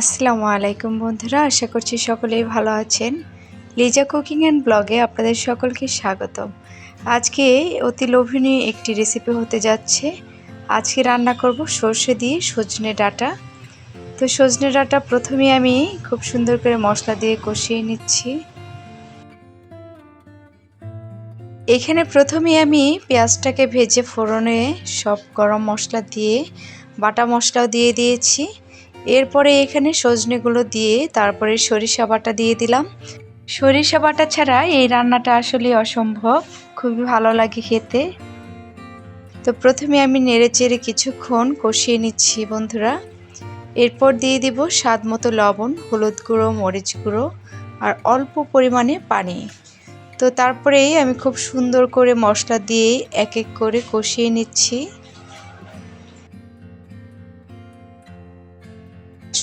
আসসালামু আলাইকুম বন্ধুরা, আশা করছি সকলেই ভালো আছেন। লিজা কুকিং অ্যান্ড ব্লগে আপনাদের সকলকে স্বাগতম। আজকে অতি লোভনীয় একটি রেসিপি হতে যাচ্ছে। আজকে রান্না করব সর্ষে দিয়ে সজনে ডাঁটা। তো সজনে ডাঁটা প্রথমে আমি খুব সুন্দর করে মশলা দিয়ে কষিয়ে নিচ্ছি। এখানে প্রথমে আমি পেঁয়াজটাকে ভেজে ফোড়নে সব গরম মশলা দিয়ে, বাটা মশলাও দিয়ে দিয়েছি। এরপরে এখানে সজনেগুলো দিয়ে তারপরে সরিষা বাটা দিয়ে দিলাম। সরিষা বাটা ছাড়া এই রান্নাটা আসলে অসম্ভব, খুবই ভালো লাগে খেতে। তো প্রথমে আমি নেড়ে চেড়ে কিছুক্ষণ কষিয়ে নিচ্ছি বন্ধুরা। এরপর দিয়ে দিব স্বাদ মতো লবণ, হলুদ গুঁড়ো, মরিচ গুঁড়ো আর অল্প পরিমাণে পানি। তো তারপরেই আমি খুব সুন্দর করে মশলা দিয়ে এক এক করে কষিয়ে নিচ্ছি।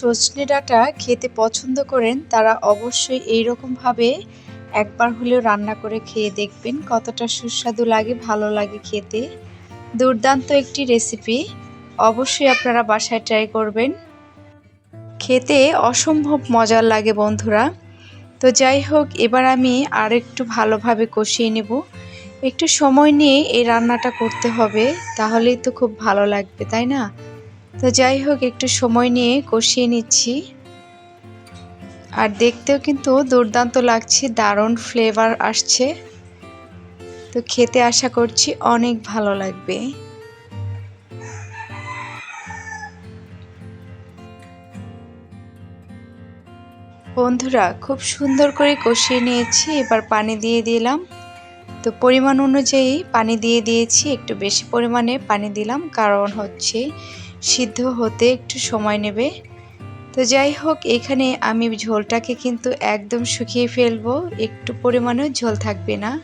সজনে ডাঁটা খেতে পছন্দ করেন, তারা অবশ্যই এই ভাবে একবার হলেও রান্না করে খেয়ে দেখবেন কতটা সুস্বাদু লাগে, ভালো লাগে খেতে। দুর্দান্ত একটি রেসিপি, অবশ্যই আপনারা বাসায় ট্রাই করবেন। খেতে অসম্ভব মজার লাগে বন্ধুরা। তো যাই হোক, এবার আমি আর একটু ভালোভাবে কষিয়ে নেব। একটু সময় নিয়ে এই রান্নাটা করতে হবে, তাহলেই তো খুব ভালো লাগবে, তাই না? তো যাই হোক, একটু সময় নিয়ে কষিয়ে নিচ্ছি। আর দেখতেও কিন্তু দুর্দান্ত লাগছে, দারুণ ফ্লেভার আসছে। তো খেতে আশা করছি অনেক ভালো লাগবে। বন্ধুরা, খুব সুন্দর করে কষিয়ে নিয়েছি, এবার পানি দিয়ে দিলাম। তো পরিমাণ অনুযায়ী পানি দিয়ে দিয়েছি, একটু বেশি পরিমাণে পানি দিলাম, কারণ হচ্ছে সিদ্ধ হতে একটু সময় নেবে। তো যাই হোক, এখানে আমি ঝোলটাকে কিন্তু একদম শুকিয়ে ফেলব। একটু পরিমাণেও ঝোল থাকবে না।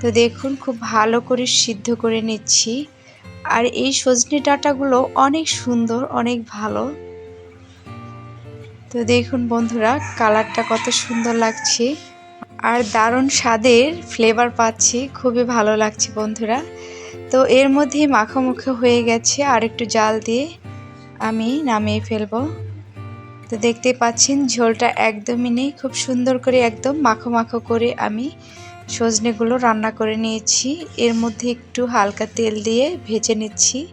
তো দেখুন, খুব ভালো করে সিদ্ধ করে নিচ্ছি। আর এই সজনে ডাঁটাগুলো অনেক সুন্দর, অনেক ভালো। তো দেখুন বন্ধুরা, কালারটা কত সুন্দর লাগছে। আর দারুণ স্বাদের ফ্লেভার পাচ্ছি, খুবই ভালো লাগছে বন্ধুরা। তো এর মধ্যে মাখামুখো হয়ে গেছে আর একটু জাল দিয়ে আমি নামিয়ে ফেলব। তো দেখতে পাচ্ছেন, ঝোলটা একদমই নেই, খুব সুন্দর করে একদম মাখো মাখো করে আমি সজনেগুলো রান্না করে নিয়েছি। এর মধ্যে একটু হালকা তেল দিয়ে ভেজে নিচ্ছি।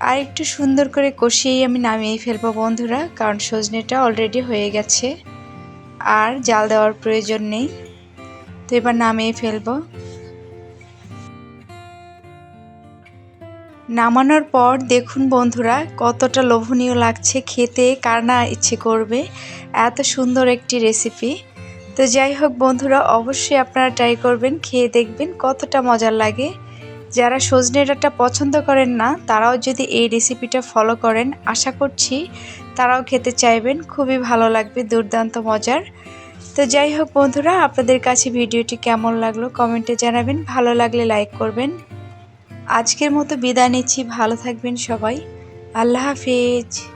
আর একটু সুন্দর করে কষিয়েই আমি নামিয়ে ফেলব বন্ধুরা, কারণ সজনেটা অলরেডি হয়ে গেছে। আর জাল দেওয়ার প্রয়োজন নেই। তো এবার নামিয়ে ফেলব। নামানোর পর দেখুন বন্ধুরা, কতটা লোভনীয় লাগছে খেতে, কার না ইচ্ছে করবে। এত সুন্দর একটি রেসিপি তো যাই হোক বন্ধুরা, অবশ্যই আপনারা ট্রাই করবেন, খেয়ে দেখবেন কতটা মজার লাগে। যারা সজনে ডাঁটা পছন্দ করেন না, তারাও যদি এই রেসিপিটা ফলো করেন, আশা করছি তারাও খেতে চাইবেন, খুবই ভালো লাগবে, দুর্দান্ত মজার। তো যাই হোক বন্ধুরা, আপনাদের কাছে ভিডিওটি কেমন লাগল, কমেন্টে জানাবেন, ভালো লাগলে লাইক করবেন। আজকের মতো বিদায় নিচ্ছি। ভালো থাকবেন সবাই। আল্লাহ হাফিজ।